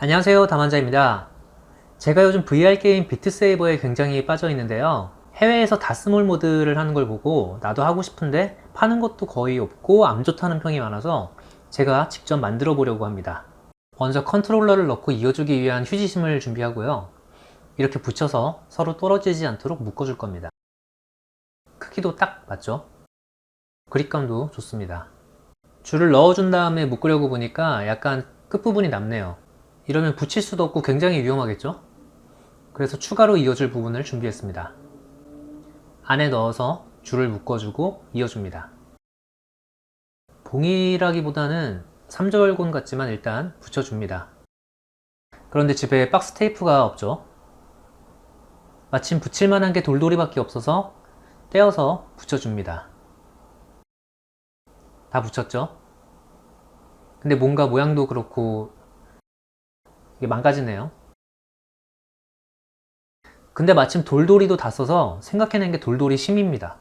안녕하세요 담원자입니다. 제가 요즘 VR 게임 비트세이버에 굉장히 빠져 있는데요. 해외에서 다스몰 모드를 하는 걸 보고 나도 하고 싶은데 파는 것도 거의 없고 안 좋다는 평이 많아서 제가 직접 만들어 보려고 합니다. 먼저 컨트롤러를 넣고 이어주기 위한 휴지심을 준비하고요. 이렇게 붙여서 서로 떨어지지 않도록 묶어줄 겁니다. 크기도 딱 맞죠? 그립감도 좋습니다. 줄을 넣어준 다음에 묶으려고 보니까 약간 끝부분이 남네요 이러면 붙일 수도 없고 굉장히 위험하겠죠? 그래서 추가로 이어줄 부분을 준비했습니다. 안에 넣어서 줄을 묶어주고 이어줍니다. 봉이라기보다는 3절곤 같지만 일단 붙여줍니다. 그런데 집에 박스 테이프가 없죠? 마침 붙일 만한 게 돌돌이밖에 없어서 떼어서 붙여줍니다. 다 붙였죠? 근데 뭔가 모양도 그렇고 이게 망가지네요. 근데 마침 돌돌이도 다 써서 생각해낸 게 돌돌이 심입니다.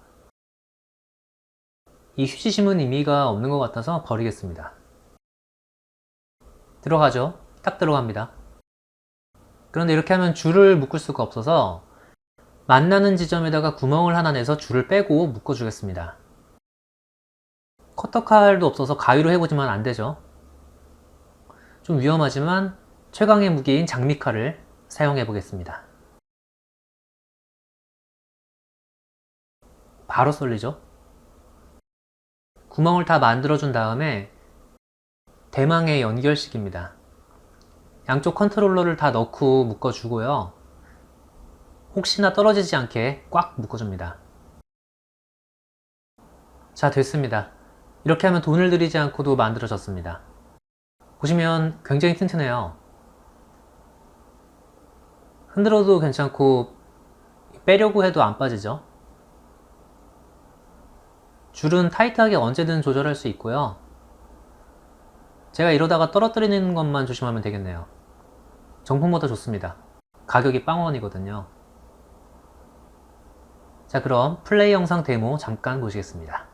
이 휴지심은 의미가 없는 것 같아서 버리겠습니다. 들어가죠. 딱 들어갑니다. 그런데 이렇게 하면 줄을 묶을 수가 없어서 만나는 지점에다가 구멍을 하나 내서 줄을 빼고 묶어주겠습니다. 커터칼도 없어서 가위로 해보지만 안 되죠. 좀 위험하지만 최강의 무기인 장미칼을 사용해 보겠습니다. 바로 쏠리죠? 구멍을 다 만들어준 다음에 대망의 연결식입니다. 양쪽 컨트롤러를 다 넣고 묶어주고요. 혹시나 떨어지지 않게 꽉 묶어줍니다. 자, 됐습니다. 이렇게 하면 돈을 들이지 않고도 만들어졌습니다. 보시면 굉장히 튼튼해요. 흔들어도 괜찮고 빼려고 해도 안 빠지죠. 줄은 타이트하게 언제든 조절할 수 있고요. 제가 이러다가 떨어뜨리는 것만 조심하면 되겠네요. 정품보다 좋습니다. 가격이 빵원이거든요. 자, 그럼 플레이 영상 데모 잠깐 보시겠습니다.